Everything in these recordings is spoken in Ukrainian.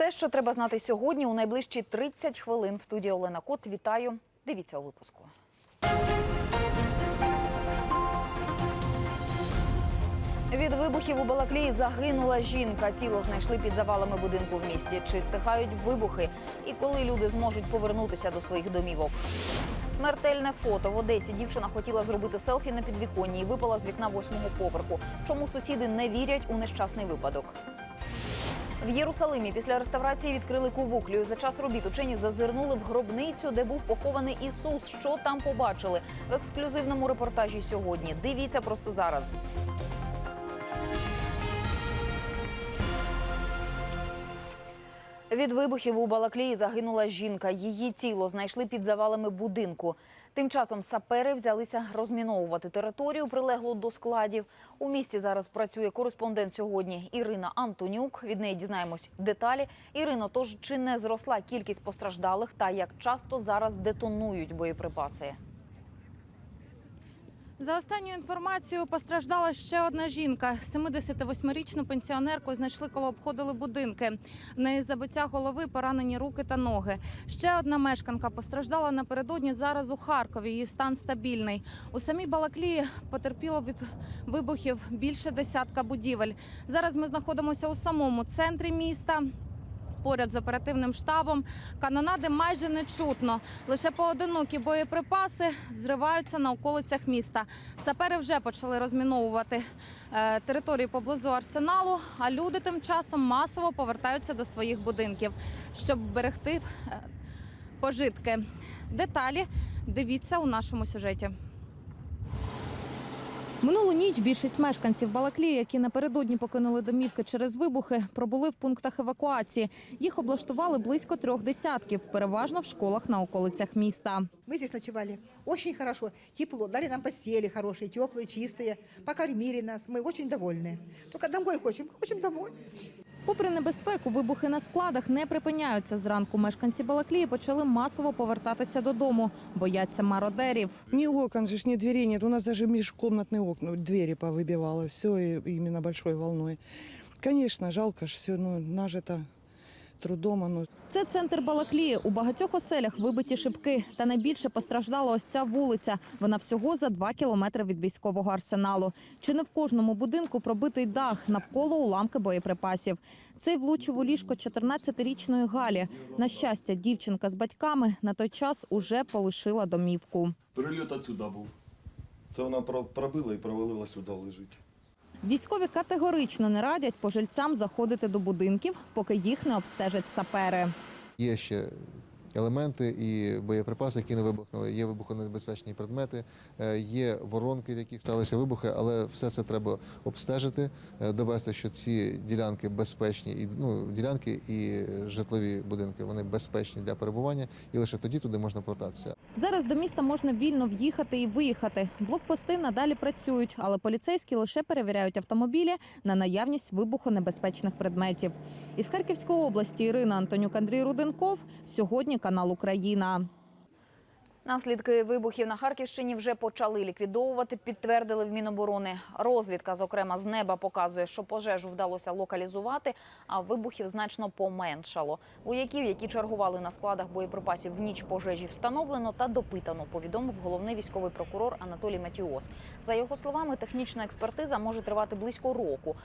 Все, що треба знати сьогодні, у найближчі 30 хвилин в студії Олена Кот. Вітаю. Дивіться у випуску. Від вибухів у Балаклії загинула жінка. Тіло знайшли під завалами будинку в місті. Чи стихають вибухи? І коли люди зможуть повернутися до своїх домівок? Смертельне фото в Одесі. Дівчина хотіла зробити селфі на підвіконні і випала з вікна восьмого поверху. Чому сусіди не вірять у нещасний випадок? В Єрусалимі після реставрації відкрили кувуклію. За час робіт учені зазирнули в гробницю, де був похований Ісус. Що там побачили в ексклюзивному репортажі сьогодні? Дивіться просто зараз. Від вибухів у Балаклії загинула жінка. Її тіло знайшли під завалами будинку. Тим часом сапери взялися розміновувати територію, прилеглу до складів. У місті зараз працює кореспондент сьогодні Ірина Антонюк. Від неї дізнаємось деталі. Ірино, тож чи не зросла кількість постраждалих та як часто зараз детонують боєприпаси? За останньою інформацією, постраждала ще одна жінка. 78-річну пенсіонерку знайшли, коли обходили будинки. В неї забиття голови, поранені руки та ноги. Ще одна мешканка постраждала напередодні зараз у Харкові. Її стан стабільний. У самій Балаклії потерпіло від вибухів більше десятка будівель. Зараз ми знаходимося у самому центрі міста. Поряд з оперативним штабом канонади майже не чутно. Лише поодинокі боєприпаси зриваються на околицях міста. Сапери вже почали розміновувати е, територію поблизу арсеналу, а люди тим часом масово повертаються до своїх будинків, щоб берегти е, пожитки. Деталі дивіться у нашому сюжеті. Минулу ніч більшість мешканців Балаклії, які напередодні покинули домівки через вибухи, пробули в пунктах евакуації. Їх облаштували близько трьох десятків, переважно в школах на околицях міста. Мы здесь ночевали очень хорошо, тепло, дали нам постели хорошие, теплые, чистые, покормили нас, мы очень довольны. Только домой хотим, мы хотим домой. Попри небезпеку, вибухи на складах не припиняються. Зранку мешканці Балаклії почали масово повертатися додому, бояться мародерів. Ні окон ж, ні двері нет. У нас навіть міжкомнатні окна, двері повибивали, Все іменно великою волною. Звісно, жалко ж все, ну, нажито трудом оно. Це центр Балаклії. У багатьох оселях вибиті шибки. Та найбільше постраждала ось ця вулиця. Вона всього за два кілометри від військового арсеналу. Чи не в кожному будинку пробитий дах, навколо уламки боєприпасів. Цей влучив у ліжко 14-річної Галі. На щастя, дівчинка з батьками на той час уже полишила домівку. Прильот отсюда був. Це вона про- пробила і провалила сюди лежить. Військові категорично не радять пожильцям заходити до будинків, поки їх не обстежать сапери. Є ще елементи і боєприпаси, які не вибухнули. Є вибухонебезпечні предмети, е, є воронки, в яких сталися вибухи, але все це треба обстежити, е, довести, що ці ділянки безпечні, і ну ділянки і житлові будинки вони безпечні для перебування, і лише тоді туди можна повертатися. Зараз до міста можна вільно в'їхати і виїхати. Блокпости надалі працюють, але поліцейські лише перевіряють автомобілі на наявність вибухонебезпечних предметів. Із Харківської області Ірина Антонюк, Андрій Руденков. Сьогодні канал Україна. Наслідки вибухів на Харківщині вже почали ліквідовувати, підтвердили в Міноборони. Розвідка, зокрема, з неба показує, що пожежу вдалося локалізувати, а вибухів значно поменшало. Вояків, які чергували на складах боєприпасів в ніч пожежі, встановлено та допитано, повідомив головний військовий прокурор Анатолій Матіос. За його словами, технічна експертиза може тривати близько року.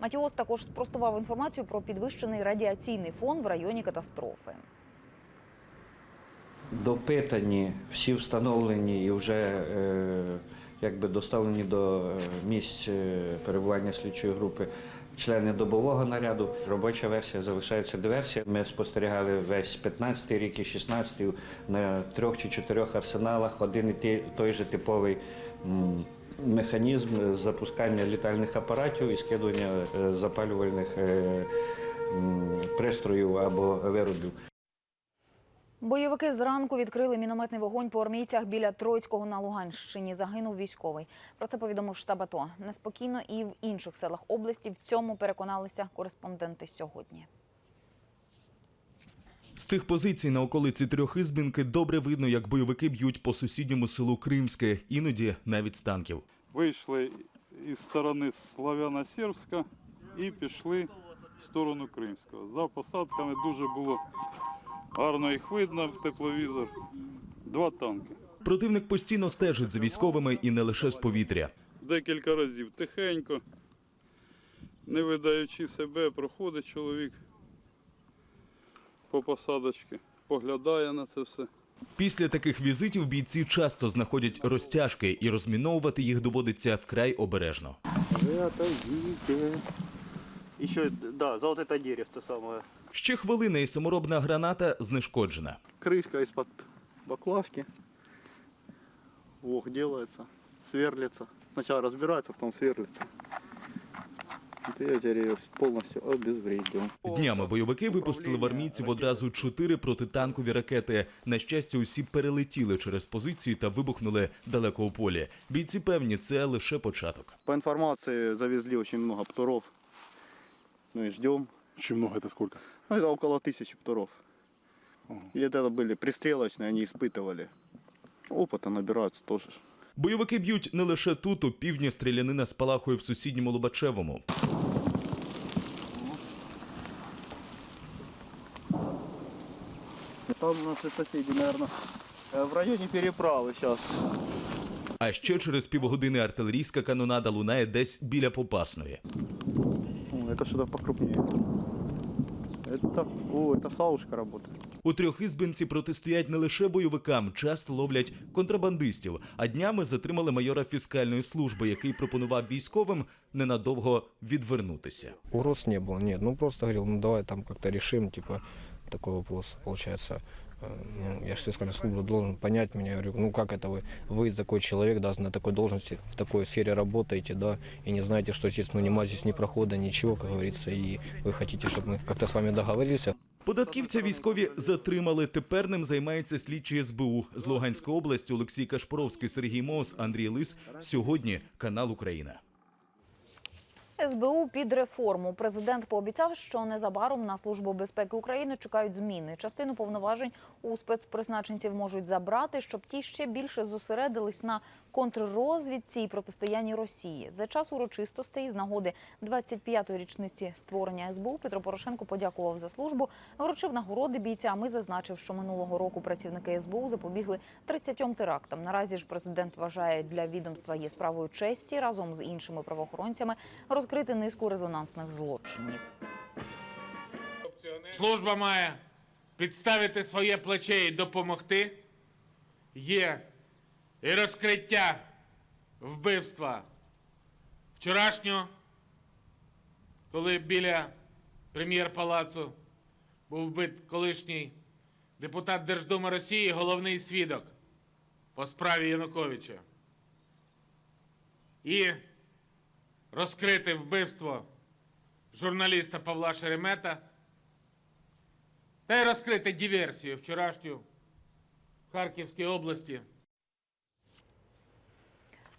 Матіос також спростував інформацію про підвищений радіаційний фон в районі катастрофи. Допитані, всі встановлені і вже е, якби доставлені до е, місць е, перебування слідчої групи члени добового наряду. Робоча версія залишається диверсія. Ми спостерігали весь 15-й рік і 16-й на трьох чи чотирьох арсеналах. Один і ті- той же типовий. Механізм запускання літальних апаратів і скидування запалювальних пристроїв або виробів. Бойовики зранку відкрили мінометний вогонь по армійцях біля Троїцького на Луганщині. Загинув військовий. Про це повідомив штаб АТО. Неспокійно і в інших селах області. В цьому переконалися кореспонденти сьогодні. З цих позицій на околиці Трьохізбінки добре видно, як бойовики б'ють по сусідньому селу Кримське, іноді навіть з танків. вийшли із сторони Славяно-Сербська і пішли в сторону Кримського. За посадками дуже було гарно їх видно в тепловізор. Два танки. Противник постійно стежить за військовими і не лише з повітря. Декілька разів тихенько, не видаючи себе, проходить чоловік по посадочці, поглядає на це все. Після таких візитів бійці часто знаходять розтяжки, і розміновувати їх доводиться вкрай обережно. Еще, да, за вот это деревце самое. Ще хвилина і саморобна граната знешкоджена. Крышка из-под баклажки. Ох, делается, сверлится. Сначала разбирается, потом сверлится. Вот я теперь ее полностью обезвредил. Днями бойовики випустили в армійців одразу чотири протитанкові ракети. На щастя, усі перелетіли через позиції та вибухнули далеко у полі. Бійці певні, це лише початок. По информации завезли очень много птуров. Ну и ждем. Чи много це скільки? Ну, это около тысячи птуров. Ага. И это были пристрелочные, они испытывали. Опыта набираются тоже. ж. Бойовики б'ють не лише тут, у півдні стрілянина спалахує в сусідньому Лобачевому. Там наши соседи, наверное, в районе переправы сейчас. А ще через півгодини артилерійська канонада лунає десь біля Попасної. Это что-то покрупнее. Это, о, это саушка работает. У трьохізбинці протистоять не лише бойовикам, часто ловлять контрабандистів. А днями затримали майора фіскальної служби, який пропонував військовим ненадовго відвернутися. Угроз не было, нет. Ну просто говорил, ну давай там как-то решим, типа, такой вопрос. Получается, э, ну, я же фискальная служба должен понять меня. Я говорю, ну как это вы? Вы такой человек, да, на такой должности, в такой сфере работаете, да, и не знаете, что здесь, ну нема здесь ни прохода, ничего, как говорится, и вы хотите, чтобы мы как-то с вами договорились, Податківця військові затримали. Тепер ним займається слідчий СБУ з Луганської області Олексій Кашпровський, Сергій Моус, Андрій Лис. Сьогодні канал Україна. СБУ під реформу. Президент пообіцяв, що незабаром на службу безпеки України чекають зміни. Частину повноважень у спецпризначенців можуть забрати, щоб ті ще більше зосередились на контррозвідці і протистоянні Росії. За час урочистостей з нагоди 25-ї річниці створення СБУ Петро Порошенко подякував за службу, вручив нагороди бійцям і зазначив, що минулого року працівники СБУ запобігли 30 терактам. Наразі ж президент вважає, для відомства є справою честі разом з іншими правоохоронцями розкрити низку резонансних злочинів. Служба має підставити своє плече і допомогти. Є і розкриття вбивства вчорашнього, коли біля прем'єр-палацу був вбит колишній депутат Держдуми Росії, головний свідок по справі Януковича. І розкрити вбивство журналіста Павла Шеремета та й розкрити диверсію вчорашню в Харківській області.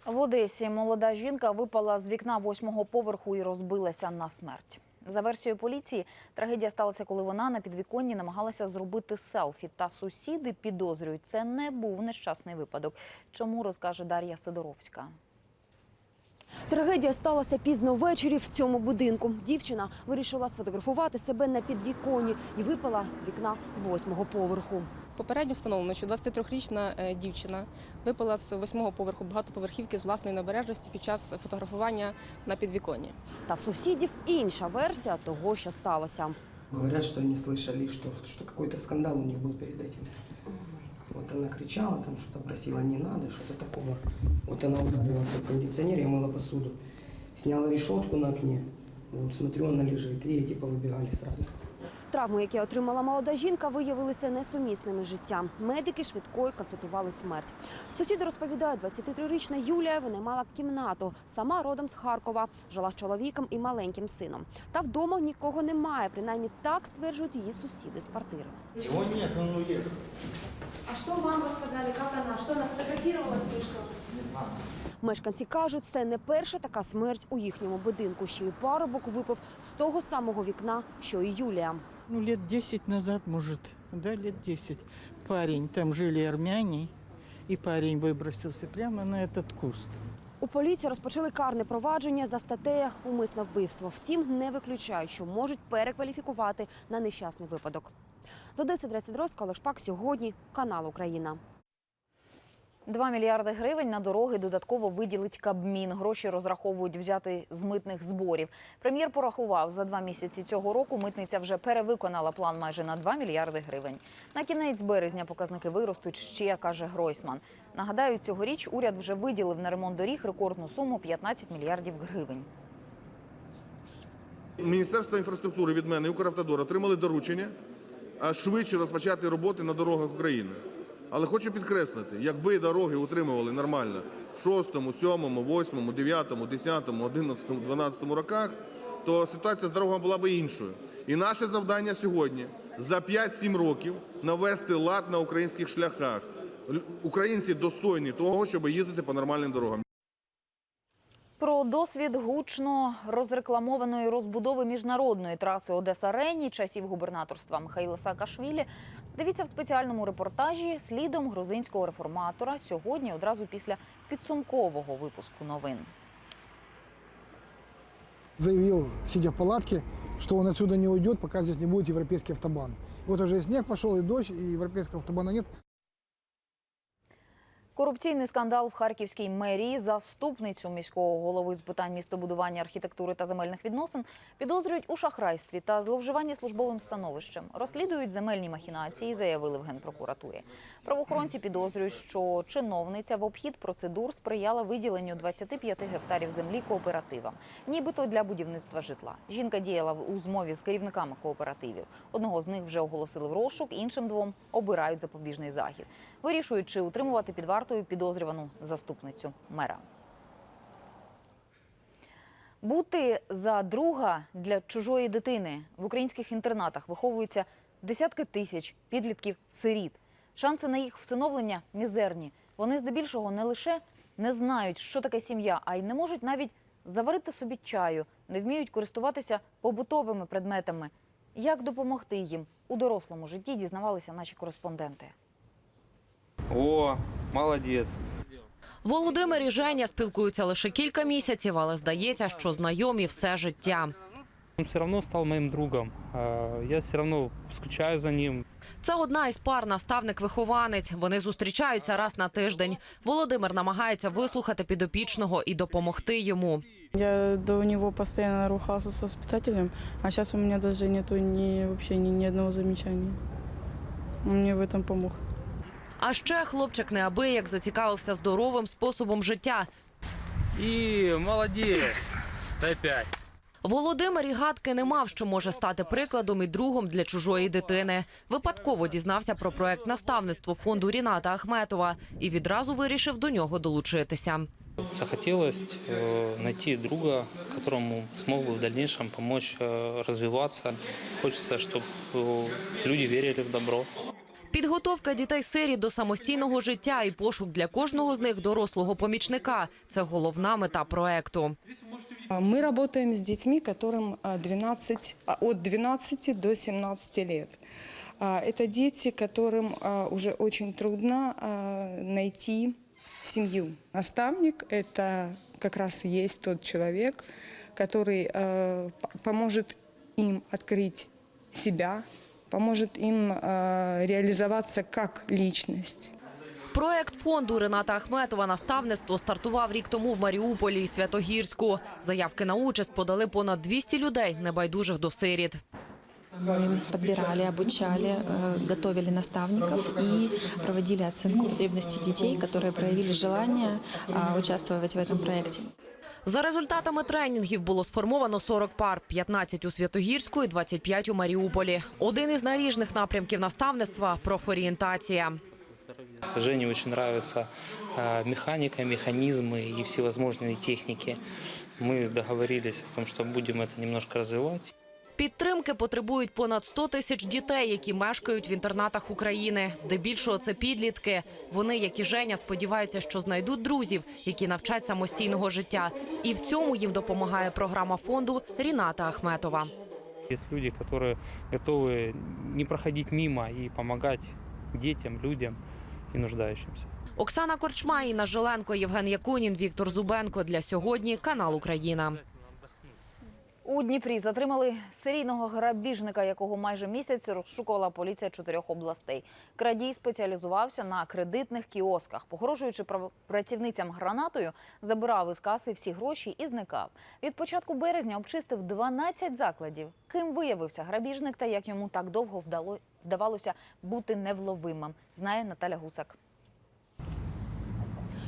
В Одесі молода жінка випала з вікна восьмого поверху і розбилася на смерть. За версією поліції, трагедія сталася, коли вона на підвіконні намагалася зробити селфі. Та сусіди підозрюють, це не був нещасний випадок. Чому розкаже Дар'я Сидоровська. Трагедія сталася пізно ввечері в цьому будинку. Дівчина вирішила сфотографувати себе на підвіконні і випала з вікна восьмого поверху. Попередньо встановлено, що 23-річна е, дівчина випала з восьмого поверху багатоповерхівки з власної набережності під час фотографування на підвіконні. Та в сусідів інша версія того, що сталося. Говорят, что они слышали, что, что какой-то скандал у них был перед этим. Вот она кричала, там что-то просила, не надо, что-то такого. Вот она ударилась в кондиционер, я мыла посуду. Сняла решетку на окне. Вот смотрю, она лежит. И эти повыбегали сразу. Травми, які отримала молода жінка, виявилися несумісними з життям. Медики швидкою констатували смерть. Сусіди розповідають, 23-річна Юлія винаймала кімнату. Сама родом з Харкова, жила з чоловіком і маленьким сином. Та вдома нікого немає. Принаймні так стверджують її сусіди з квартири. Его нет, он уехал. А що вам розказали, як вона? Що вона фотографувалась, вийшла? Не знаю. Мешканці кажуть, це не перша така смерть у їхньому будинку. Ще й парубок випав з того самого вікна, що і Юлія. Ну, лет 10 назад, может, да, лет 10. Парень, там жили армяне, и парень выбросился прямо на этот куст. У поліції розпочали карне провадження за статтею умисне вбивство. Втім, не виключають, що можуть перекваліфікувати на нещасний випадок. З Одеси Дресі Дрозка, Олег Шпак. Сьогодні канал Україна. 2 мільярди гривень на дороги додатково виділить Кабмін. Гроші розраховують взяти з митних зборів. Прем'єр порахував, за два місяці цього року митниця вже перевиконала план майже на 2 мільярди гривень. На кінець березня показники виростуть ще, каже Гройсман. Нагадаю, цьогоріч уряд вже виділив на ремонт доріг рекордну суму 15 мільярдів гривень. Міністерство інфраструктури від мене і Укравтодор отримали доручення швидше розпочати роботи на дорогах України. Але хочу підкреслити, якби дороги утримували нормально в 6, 7, 8, 9, 10, 11, 12 роках, то ситуація з дорогами була б іншою. І наше завдання сьогодні за 5-7 років навести лад на українських шляхах. Українці достойні того, щоб їздити по нормальним дорогам. Про досвід гучно розрекламованої розбудови міжнародної траси Одеса Рені часів губернаторства Михайла Саакашвілі дивіться в спеціальному репортажі слідом грузинського реформатора сьогодні, одразу після підсумкового випуску новин. заявил, сидя в палатке, что он отсюда не уйдет, пока здесь не будет европейский автобан. Вот уже и снег пошел, и дождь, и европейского автобана нет. Корупційний скандал в Харківській мерії заступницю міського голови з питань містобудування, архітектури та земельних відносин підозрюють у шахрайстві та зловживанні службовим становищем. Розслідують земельні махінації, заявили в генпрокуратурі. Правоохоронці підозрюють, що чиновниця в обхід процедур сприяла виділенню 25 гектарів землі кооперативам, нібито для будівництва житла. Жінка діяла у змові з керівниками кооперативів. Одного з них вже оголосили в розшук, іншим двом обирають запобіжний захід. Вирішують, чи утримувати під вартою підозрювану заступницю мера. Бути за друга для чужої дитини в українських інтернатах виховуються десятки тисяч підлітків сиріт. Шанси на їх всиновлення мізерні. Вони здебільшого не лише не знають, що таке сім'я, а й не можуть навіть заварити собі чаю, не вміють користуватися побутовими предметами. Як допомогти їм у дорослому житті, дізнавалися наші кореспонденти. О, молодець. Володимир і Женя спілкуються лише кілька місяців, але здається, що знайомі все життя. Він все одно став моїм другом. Е, Я все одно скучаю за ним. Це одна із пар наставник-вихованець. Вони зустрічаються раз на тиждень. Володимир намагається вислухати підопічного і допомогти йому. Я до него постоянно ругался с воспитателем, а сейчас у меня даже нету ни, вообще ни, ни одного замечания. Он мне в этом помог. А ще хлопчик неабияк зацікавився здоровим способом життя. І молодець. Дай п'ять. Володимир і гадки не мав, що може стати прикладом і другом для чужої дитини. Випадково дізнався про проект наставництво фонду Ріната Ахметова і відразу вирішив до нього долучитися. Захотелось э, найти друга, которому смог бы в дальнейшем помочь э, развиваться. Хочется, чтобы люди верили в добро. Підготовка дітей сирі до самостійного життя і пошук для кожного з них дорослого помічника це головна мета проекту. Мы работаем с детьми, которым а, 12, а, от 12 до 17 лет. А, Это дети, которым а, уже очень трудно а, найти семью. Наставник – это как раз и есть тот человек, который э, п- поможет им открыть себя, поможет им э, реализоваться как личность. Проект фонду Рената Ахметова наставництво стартував рік тому в Маріуполі і Святогірську. Заявки на участь подали понад 200 людей, небайдужих до сиріт. Мы подбирали, обучали, э, готовили наставников и проводили оценку потребностей детей, которые проявили желание а, участвовать в этом проекте. За результатами тренінгів було сформовано 40 пар, 15 у Святогірську і 25 у Маріуполі. Один із наріжних напрямків наставництва – профорієнтація. Жене очень нравится э, механика, механизмы и всевозможные техники. Мы договорились о том, что будем это немножко развивать. Підтримки потребують понад 100 тисяч дітей, які мешкають в інтернатах України. Здебільшого це підлітки. Вони, як і Женя, сподіваються, що знайдуть друзів, які навчать самостійного життя. І в цьому їм допомагає програма фонду Ріната Ахметова. Есть люди, которые готовы не проходить мимо и помогать детям, людям и нуждающимся. Оксана Корчма, Інна Жиленко, Євген Якунін, Віктор Зубенко. Для сьогодні канал Україна. У Дніпрі затримали серійного грабіжника, якого майже місяць розшукувала поліція чотирьох областей. Крадій спеціалізувався на кредитних кіосках. Погрожуючи працівницям гранатою, забирав із каси всі гроші і зникав. Від початку березня обчистив 12 закладів. Ким виявився грабіжник та як йому так довго вдало- вдавалося бути невловимим, знає Наталя Гусак.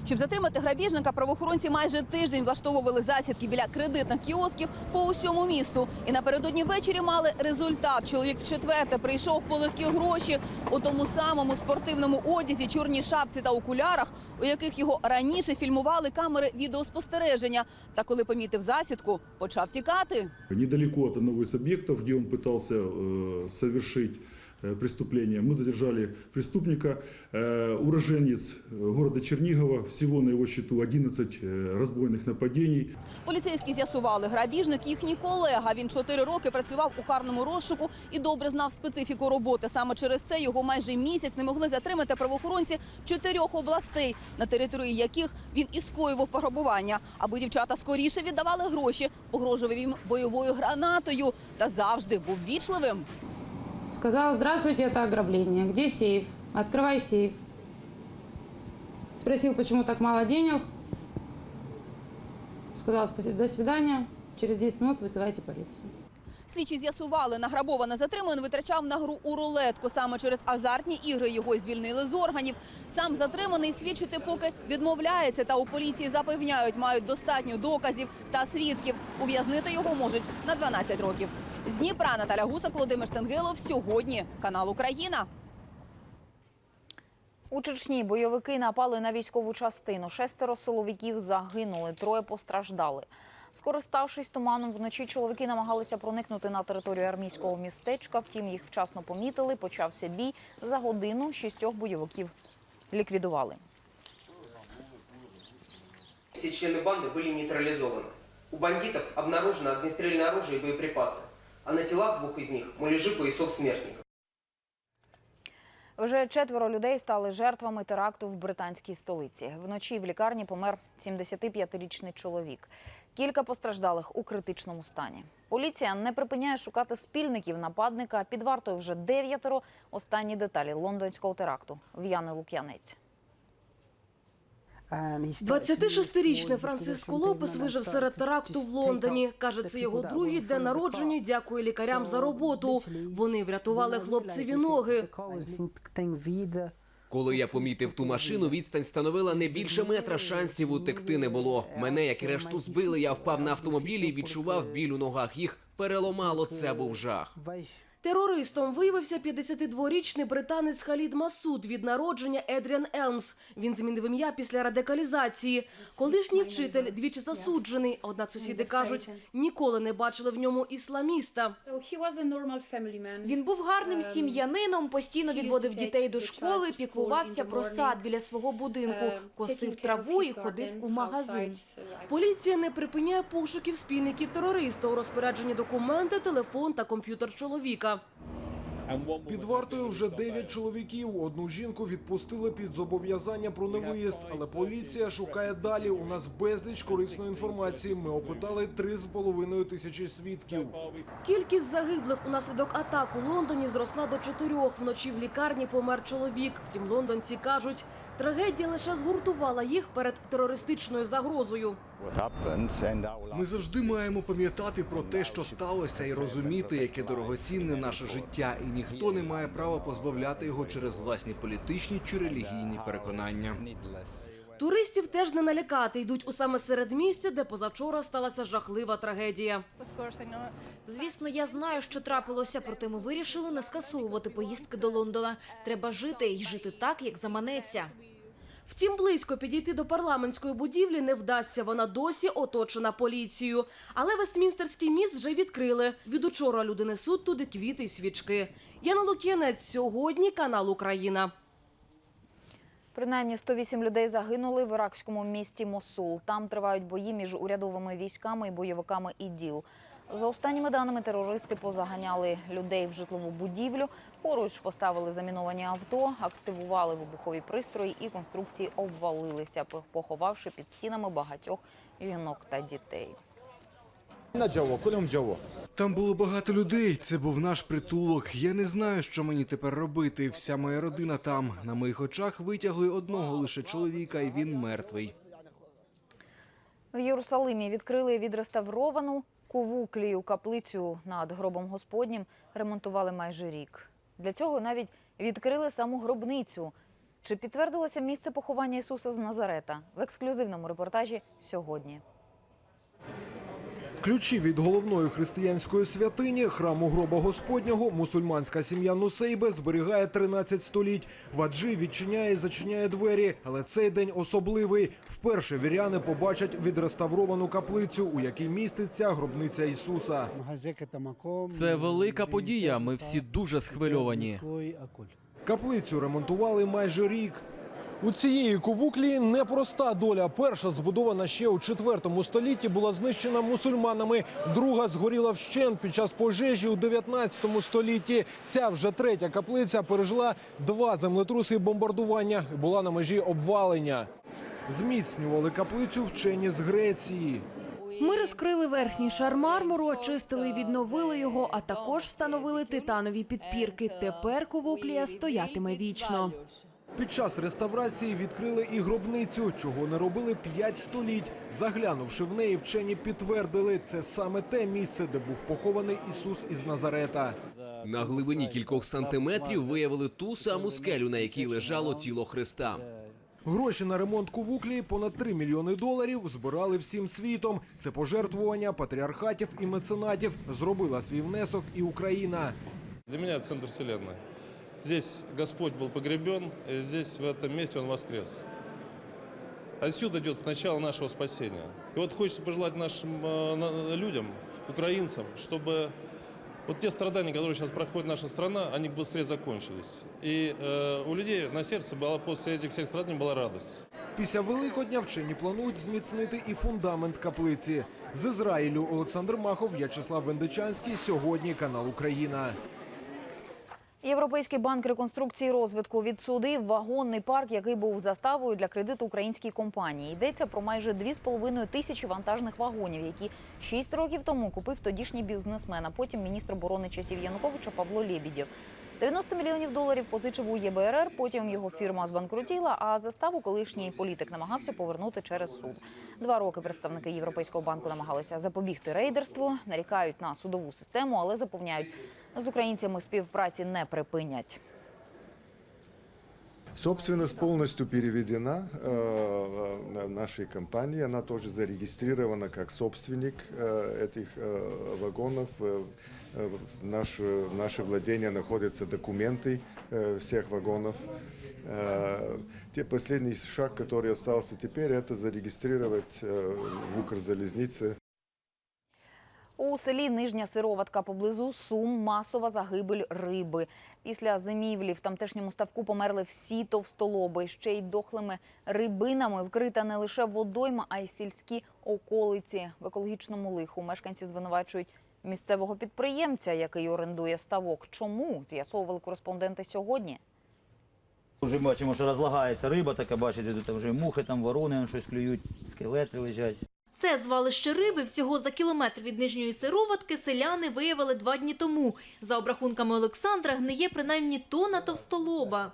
Щоб затримати грабіжника, правоохоронці майже тиждень влаштовували засідки біля кредитних кіосків по усьому місту. І напередодні ввечері мали результат. Чоловік вчетверте прийшов по легкі гроші у тому самому спортивному одязі, чорній шапці та окулярах, у яких його раніше фільмували камери відеоспостереження. Та коли помітив засідку, почав тікати. Недалеко от одного из объектов, где он пытался э, совершить э, преступление, мы задержали преступника, э, уроженец э, города Чернигова, всего на его счету 11 э, разбойных нападений. Поліцейські з'ясували, грабіжник їхній колега. Він чотири роки працював у карному розшуку і добре знав специфіку роботи. Саме через це його майже місяць не могли затримати правоохоронці чотирьох областей, на території яких він і скоював пограбування. Аби дівчата скоріше віддавали гроші, погрожував їм бойовою гранатою та завжди був вічливим. Сказал, здравствуйте, это ограбление. Где сейф? Открывай сейф. Спросил, почему так мало денег. Сказал, спасибо, до свидания. Через 10 минут вызывайте полицию. Слідчі з'ясували, награбоване затриманий витрачав на гру у рулетку. Саме через азартні ігри його й звільнили з органів. Сам затриманий свідчити поки відмовляється. Та у поліції запевняють, мають достатньо доказів та свідків. Ув'язнити його можуть на 12 років. З Дніпра Наталя Гусак, Володимир Штенгилов. Сьогодні канал Україна. У Чечні бойовики напали на військову частину. Шестеро силовиків загинули, троє постраждали. Скориставшись туманом, вночі чоловіки намагалися проникнути на територію армійського містечка. Втім, їх вчасно помітили. Почався бій. За годину шістьох бойовиків ліквідували. Все члены банды были нейтрализованы. У бандитов обнаружено огнестрельное оружие и боеприпасы, а на телах двух из них муляжи поясов смертников. Вже четверо людей стали жертвами теракту в британській столиці. Вночі в лікарні помер 75-річний чоловік. Кілька постраждалих у критичному стані. Поліція не припиняє шукати спільників нападника. Під вартою вже дев'ятеро. Останні деталі лондонського теракту. В'яни Лук'янець. 26-річний Франциско Лопес вижив серед теракту в Лондоні. Каже, це його другий день народження. Дякує лікарям за роботу. Вони врятували хлопцеві ноги. Коли я помітив ту машину, відстань становила не більше метра. Шансів утекти не було. Мене, як і решту, збили. Я впав на автомобілі і відчував біль у ногах. Їх переломало. Це був жах. Терористом виявився 52-річний британець Халід Масуд від народження Едріан Елмс. Він змінив ім'я після радикалізації. Колишній вчитель двічі засуджений. Однак сусіди кажуть, ніколи не бачили в ньому ісламіста. Він був гарним сім'янином, постійно відводив дітей до школи, піклувався про сад біля свого будинку, косив траву і ходив у магазин. Поліція не припиняє пошуків спільників терориста у розпорядженні документи, телефон та комп'ютер чоловіка. Під вартою вже дев'ять чоловіків. Одну жінку відпустили під зобов'язання про невиїзд, але поліція шукає далі. У нас безліч корисної інформації. Ми опитали три з половиною тисячі свідків. Кількість загиблих унаслідок атак у Лондоні зросла до чотирьох. Вночі в лікарні помер чоловік. Втім, лондонці кажуть, трагедія лише згуртувала їх перед терористичною загрозою. Ми завжди маємо пам'ятати про те, що сталося, і розуміти, яке дорогоцінне наше життя, і ніхто не має права позбавляти його через власні політичні чи релігійні переконання. Туристів теж не налякати. Йдуть у саме середмістя, де позавчора сталася жахлива трагедія. Звісно, я знаю, що трапилося, проте ми вирішили не скасовувати поїздки до Лондона. Треба жити і жити так, як заманеться. Втім, близько підійти до парламентської будівлі не вдасться. Вона досі оточена поліцією. Але Вестмінстерський міст вже відкрили. Від учора люди несуть туди квіти й свічки. Яна Лук'янець сьогодні канал Україна. Принаймні 108 людей загинули в іракському місті Мосул. Там тривають бої між урядовими військами і бойовиками ІДІЛ. За останніми даними, терористи позаганяли людей в житлову будівлю, поруч поставили заміновані авто, активували вибухові пристрої і конструкції обвалилися, поховавши під стінами багатьох жінок та дітей. Там було багато людей. Це був наш притулок. Я не знаю, що мені тепер робити. Вся моя родина там. На моїх очах витягли одного лише чоловіка, і він мертвий. В Єрусалимі відкрили відреставровану кувуклію каплицю над гробом Господнім. Ремонтували майже рік. Для цього навіть відкрили саму гробницю. Чи підтвердилося місце поховання Ісуса з Назарета? В ексклюзивному репортажі сьогодні. Ключі від головної християнської святині храму гроба Господнього мусульманська сім'я Нусейбе зберігає 13 століть. В Аджі відчиняє і зачиняє двері, але цей день особливий. Вперше віряни побачать відреставровану каплицю, у якій міститься гробниця Ісуса. Це велика подія. Ми всі дуже схвильовані. Каплицю ремонтували майже рік. У цієї кувуклії непроста доля. Перша, збудована ще у 4 столітті, була знищена мусульманами. Друга згоріла вщент під час пожежі у 19 столітті. Ця вже третя каплиця пережила два землетруси і бомбардування і була на межі обвалення. Зміцнювали каплицю вчені з Греції. Ми розкрили верхній шар мармуру, очистили і відновили його, а також встановили титанові підпірки. Тепер кувуклія стоятиме вічно. Під час реставрації відкрили і гробницю, чого не робили п'ять століть. Заглянувши в неї, вчені підтвердили, це саме те місце, де був похований Ісус із Назарета. На глибині кількох сантиметрів виявили ту саму скелю, на якій лежало тіло Христа. Гроші на ремонт кувуклії понад 3 мільйони доларів збирали всім світом. Це пожертвування патріархатів і меценатів. Зробила свій внесок і Україна. Для меня это центр вселенной. Здесь Господь был погребен, и здесь, в этом месте Он воскрес. Отсюда идет начало нашего спасения. И вот хочется пожелать нашим э, на- людям, украинцам, чтобы вот те страдания, которые сейчас проходит наша страна, они быстрее закончились. И э, у людей на сердце была после этих всех страданий была радость. Після Великодня вчені планують зміцнити і фундамент каплиці. З Ізраїлю Олександр Махов, В'ячеслав Вендичанський. Сьогодні канал Україна. Європейський банк реконструкції розвитку відсудив вагонний парк, який був заставою для кредиту українській компанії. Йдеться про майже 2,5 тисячі вантажних вагонів, які 6 років тому купив тодішній бізнесмен, а потім міністр оборони часів Януковича Павло Лєбідєв. 90 мільйонів доларів позичив у ЄБРР, потім його фірма збанкрутіла, а заставу колишній політик намагався повернути через суд. Два роки представники Європейського банку намагалися запобігти рейдерству, нарікають на судову систему, але запевняють, з українцями співпраці не припинять. Собственность полностью переведена э, в нашей компании. Она тоже зарегистрирована как собственник э, этих э, вагонов. Э, э, В наше, в наше владение находятся документы э, всех вагонов. Э, Те последний шаг, который остался теперь, это зарегистрировать э, в Укрзалезнице у селі Нижня Сироватка поблизу Сум масова загибель риби. Після зимівлі в тамтешньому ставку померли всі товстолоби. Ще й дохлими рибинами вкрита не лише водойма, а й сільські околиці. В екологічному лиху мешканці звинувачують місцевого підприємця, який орендує ставок. Чому з'ясовували кореспонденти сьогодні? Вже бачимо, що розлагається риба, така бачите, тут вже мухи, там ворони щось клюють, скелети лежать. Це звалище риби всього за кілометр від нижньої сироватки селяни виявили два дні тому. За обрахунками Олександра, гниє принаймні тона товстолоба.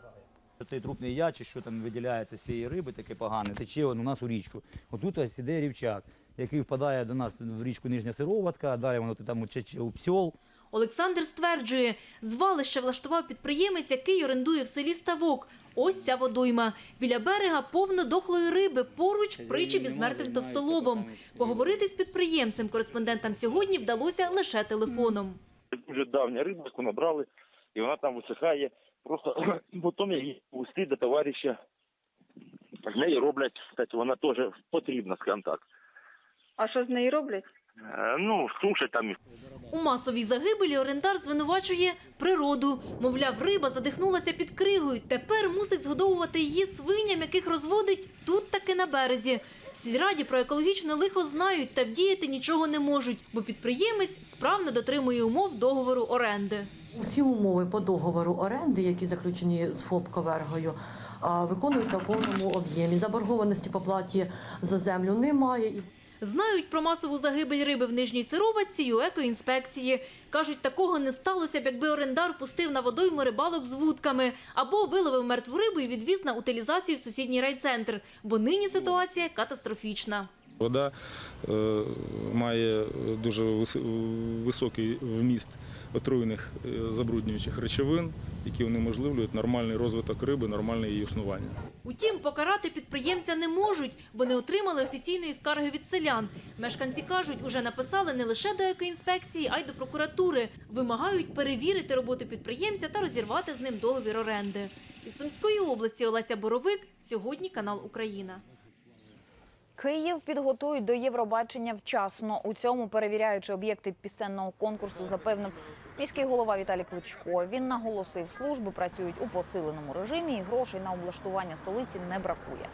Цей трупний ячі, що там виділяється з цієї риби, таке погане, тече у нас у річку. Отут ось іде рівчак, який впадає до нас в річку Нижня Сироватка, далі воно там у псьол. Олександр стверджує, звалище влаштував підприємець, який орендує в селі Ставок. Ось ця водойма. Біля берега повно дохлої риби, поруч причіп із мертвим товстолобом. Поговорити з підприємцем кореспондентам сьогодні вдалося лише телефоном. дуже давня риба, яку набрали, і вона там висихає. Просто потім її пустив до товариша. З неї роблять, кстати, вона теж потрібна, скажімо так. А що з нею роблять? Е, Ну, сушать там. У масовій загибелі орендар звинувачує природу. Мовляв, риба задихнулася під кригою. Тепер мусить згодовувати її свиням, яких розводить тут таки на на березі. В сільраді про екологічне лихо знають та вдіяти нічого не можуть, бо підприємець справно дотримує умов договору оренди. Усі умови по договору оренди, які заключені з ФОП «Ковергою», виконуються в повному об'ємі. Заборгованості по платі за землю немає. Знають про масову загибель риби в нижній сироватці й у екоінспекції. Кажуть, такого не сталося б, якби орендар пустив на водойму рибалок з вудками або виловив мертву рибу і відвіз на утилізацію в сусідній райцентр. Бо нині ситуація катастрофічна. Вода е, має дуже високий вміст отруєних е, забруднюючих речовин, які унеможливлюють нормальний розвиток риби, нормальне її існування. Утім, покарати підприємця не можуть, бо не отримали офіційної скарги від селян. Мешканці кажуть, уже написали не лише до екоінспекції, а й до прокуратури. Вимагають перевірити роботу підприємця та розірвати з ним договір оренди. Із Сумської області Олеся Боровик. Сьогодні канал Україна. Київ підготують до Євробачення вчасно. У цьому перевіряючи об'єкти пісенного конкурсу, запевнив міський голова Віталій Кличко. Він наголосив, служби працюють у посиленому режимі і грошей на облаштування столиці не бракує.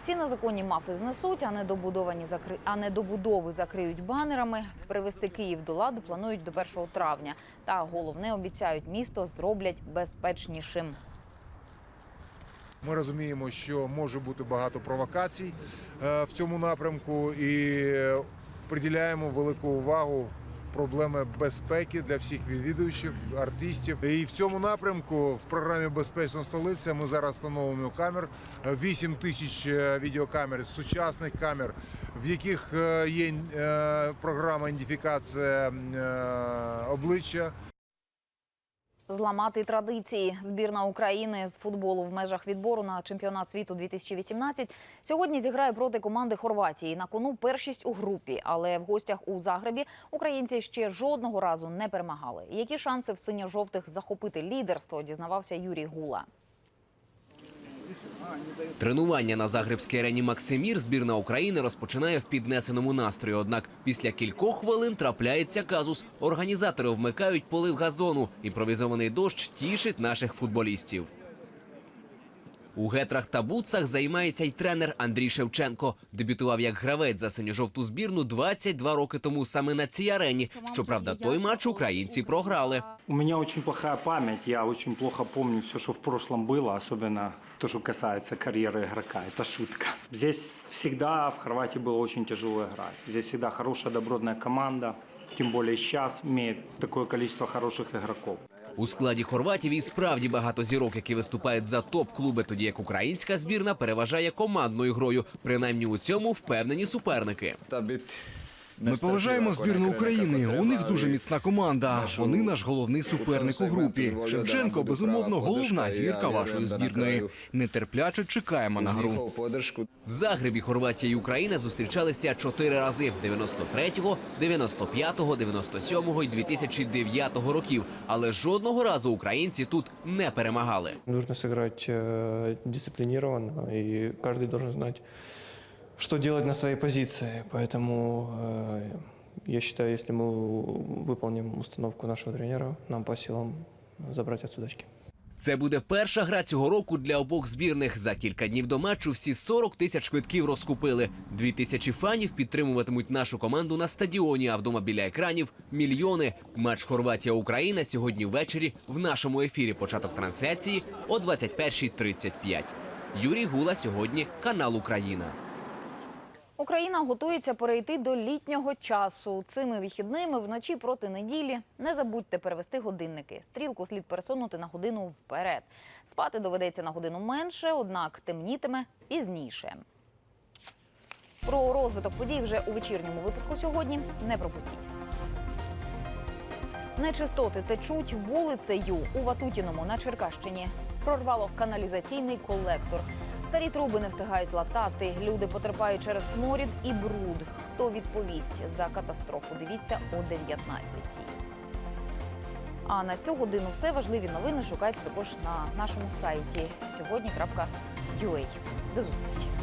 Всі незаконні мафи знесуть, а недобудовані закри... а недобудови закриють банерами. Привести Київ до ладу планують до 1 травня. Та головне обіцяють місто зроблять безпечнішим. Ми розуміємо, що може бути багато провокацій е, в цьому напрямку і приділяємо велику увагу проблеми безпеки для всіх відвідувачів, артистів. І в цьому напрямку в програмі Безпечна столиця ми зараз встановлюємо камер 8 тисяч е, відеокамер, сучасних камер, в яких е, є е, програма ідентифікація е, обличчя. Зламати традиції. Збірна України з футболу в межах відбору на чемпіонат світу 2018 сьогодні зіграє проти команди Хорватії. На кону першість у групі, але в гостях у Загребі українці ще жодного разу не перемагали. Які шанси в синьо-жовтих захопити лідерство? Дізнавався Юрій Гула. Тренування на загребській арені Максимір збірна України розпочинає в піднесеному настрої. Однак після кількох хвилин трапляється казус. Організатори вмикають полив газону. Імпровізований дощ тішить наших футболістів. У гетрах та бутсах займається й тренер Андрій Шевченко. Дебютував як гравець за синьо-жовту збірну 22 роки тому саме на цій арені. Щоправда, той матч українці програли. У меня очень плохая память, я очень плохо помню все, что в прошлом было, особенно то, что касается карьеры игрока. Это шутка. Здесь всегда в Хорватии было очень тяжело играть. Здесь всегда хорошая, добротная команда, тем более сейчас имеет такое количество хороших игроков. У складі хорватів і справді багато зірок, які виступають за топ-клуби, тоді як українська збірна переважає командною грою. Принаймні у цьому впевнені суперники. Ми поважаємо збірну України. У них дуже міцна команда. Вони наш головний суперник у групі. Шевченко, безумовно, головна зірка вашої збірної. Нетерпляче чекаємо на гру. В Загребі Хорватія і Україна зустрічалися чотири рази: 93-го, 95-го, 97-го і 2009 років. Але жодного разу українці тут не перемагали. Нужно сыграть э, дисциплинированно, и каждый должен знать, что делать на своей позиции. Поэтому э, я считаю, если мы выполним установку нашего тренера, нам по силам забрать отсюда очки. Це буде перша гра цього року для обох збірних. За кілька днів до матчу всі 40 тисяч квитків розкупили. Дві тисячі фанів підтримуватимуть нашу команду на стадіоні, а вдома біля екранів мільйони. Матч Хорватія-Україна сьогодні ввечері в нашому ефірі. Початок трансляції о 21.35. Юрій Гула сьогодні канал Україна. Україна готується перейти до літнього часу. Цими вихідними вночі проти неділі не забудьте перевести годинники. Стрілку слід пересунути на годину вперед. Спати доведеться на годину менше, однак темнітиме пізніше. Про розвиток подій вже у вечірньому випуску сьогодні. Не пропустіть. Нечистоти течуть вулицею у Ватутіному на Черкащині. Прорвало каналізаційний колектор. Старі труби не встигають латати. Люди потерпають через сморід і бруд. Хто відповість за катастрофу? Дивіться о 19-й. А на цю годину все важливі новини шукайте також на нашому сайті сьогодні.ua. До зустрічі.